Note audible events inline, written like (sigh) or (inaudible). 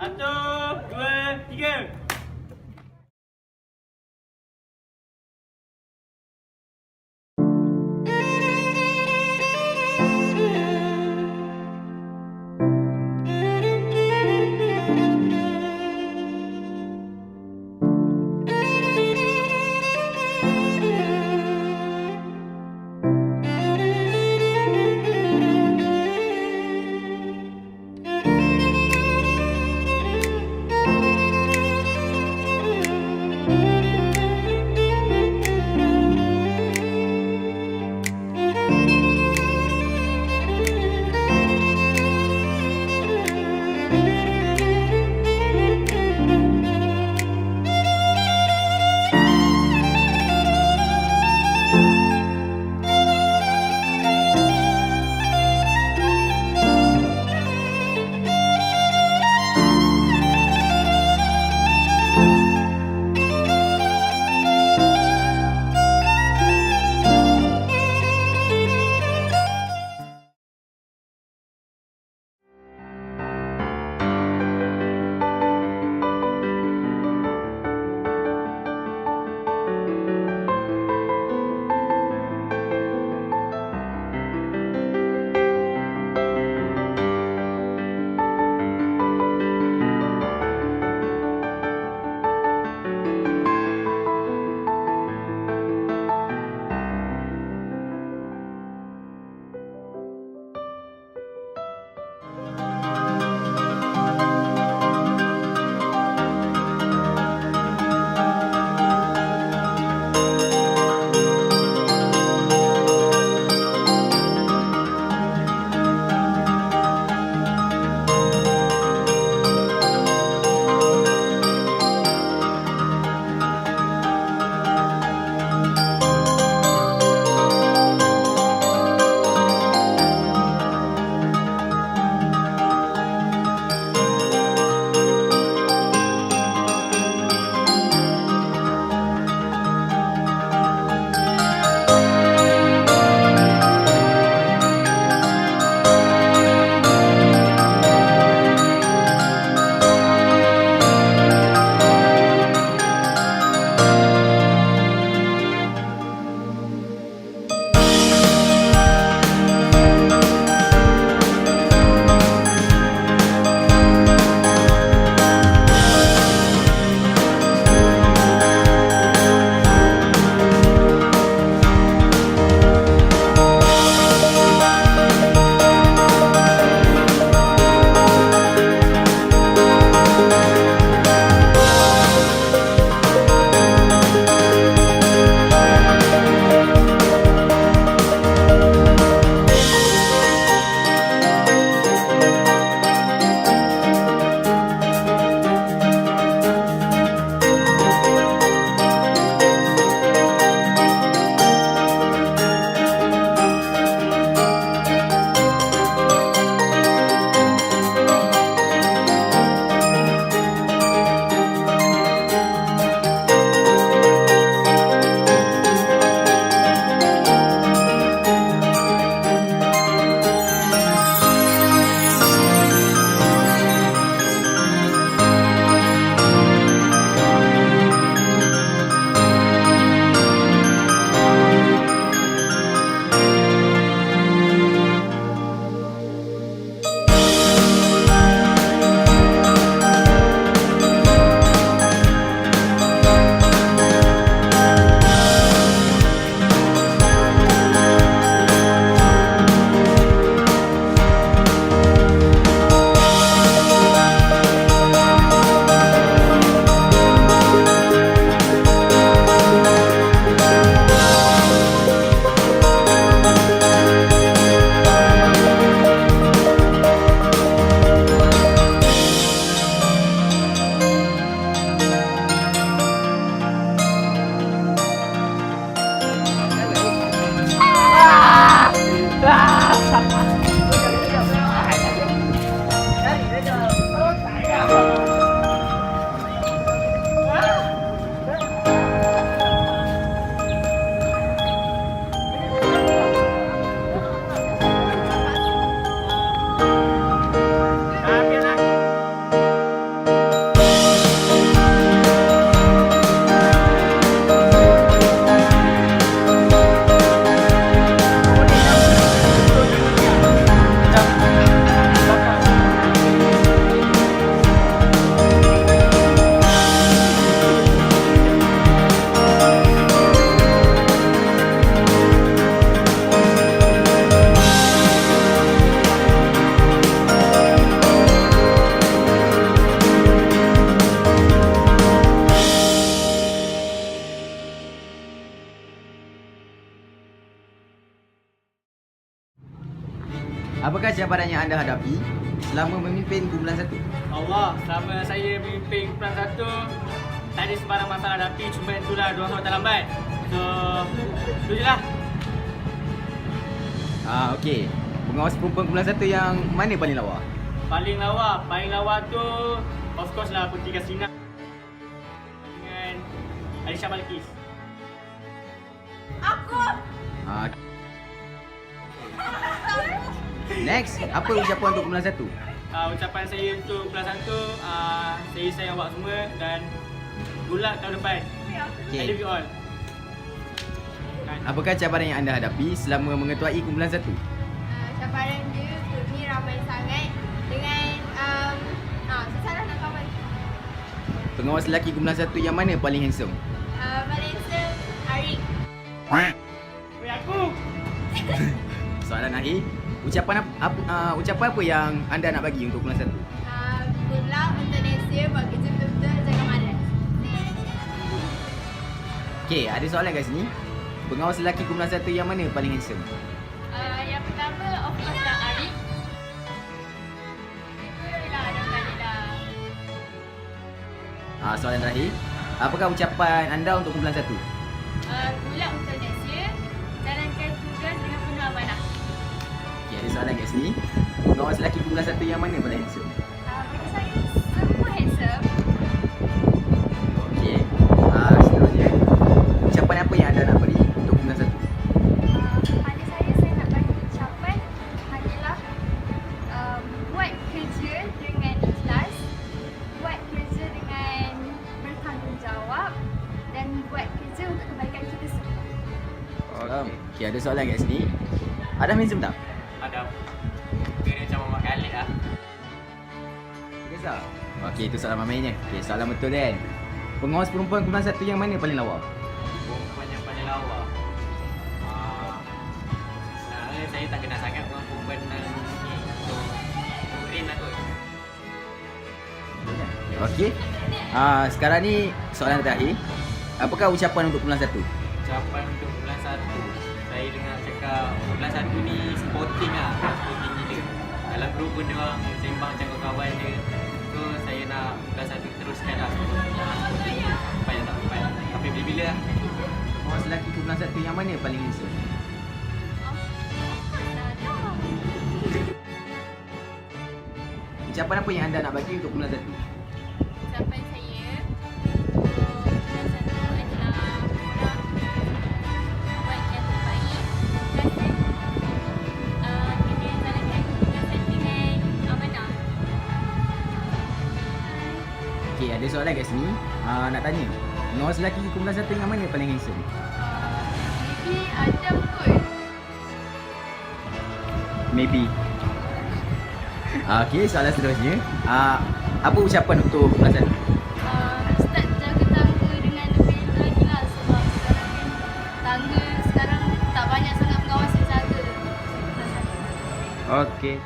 Satu, dua, tiga. cabaran yang anda hadapi selama memimpin kumpulan satu? Allah, selama saya memimpin kumpulan satu, tak ada sebarang masalah hadapi, cuma itulah dua orang terlambat. So, itu je lah. Ah, okey. Pengawas perempuan kumpulan satu yang mana paling lawa? Paling lawa, paling lawa tu, of course lah Putri Kasina dengan Alisha Balkis. Aku Ah. Next, apa ucapan untuk kumpulan satu? Uh, ucapan saya untuk kumpulan satu, uh, saya sayang awak semua dan good luck tahun depan. I Okey. love you all. Kan? Apakah cabaran yang anda hadapi selama mengetuai kumpulan satu? uh, cabaran dia group ni ramai sangat dengan um, susah lah nak kawan. Pengawas lelaki kumpulan satu yang mana paling handsome? Uh, Valencia, Arik. Weh aku! (laughs) Soalan akhir. Ucapan apa, apa uh, ucapan apa yang anda nak bagi untuk kumpulan satu? Uh, luck untuk next year buat kerja betul-betul jangan malas. Okey, ada soalan kat sini. Pengawas lelaki kumpulan satu yang mana paling handsome? Uh, yang pertama of course lah lah. Ah, soalan terakhir. Apakah ucapan anda untuk kumpulan satu? Soalan kat sini. Pengawas lelaki kumpulan satu yang mana paling handsome? Uh, bagi saya semua handsome. Okey. Ah, seterusnya. Ucapan apa yang anda nak beri untuk kumpulan satu? Uh, pada saya, saya nak bagi ucapan hanyalah um, buat kerja dengan ikhlas, buat kerja dengan bertanggungjawab dan buat kerja untuk kebaikan kita semua. Okey. Okey, ada soalan kat sini. Ada handsome tak? Reza. Okey, itu soalan mamainya. Okey, soalan betul kan? Pengawas perempuan kumpulan satu yang mana paling lawa? Perempuan yang paling lawa. Ah, Sebenarnya saya tak kenal sangat dengan perempuan yang ni. So, Rin lah kot. Okey. Ah, sekarang ni soalan terakhir. Apakah ucapan untuk kumpulan satu? Ucapan untuk bulan satu Saya dengar cakap bulan satu ni sporting lah Sporting gila Dalam grup pun dia orang sembang macam kawan-kawan dia saya nak bulan satu teruskan lah Sporting Sampai tak sampai Tapi bila-bila lah Pengawas lelaki kumpulan satu yang mana paling handsome? Ucapan apa yang anda nak bagi untuk kumpulan satu? Soalan kat sini. Ah, nak tanya. Pengawas lelaki kumpulan satu yang mana paling handsome? Uh, maybe Adam kot. Maybe. Ah, Okey, soalan seterusnya. Ah, apa ucapan untuk kumpulan satu? Uh, start jaga tangga dengan lebih lagi lah sebab sekarang tangga sekarang tak banyak sangat pengawas yang jaga. Okey.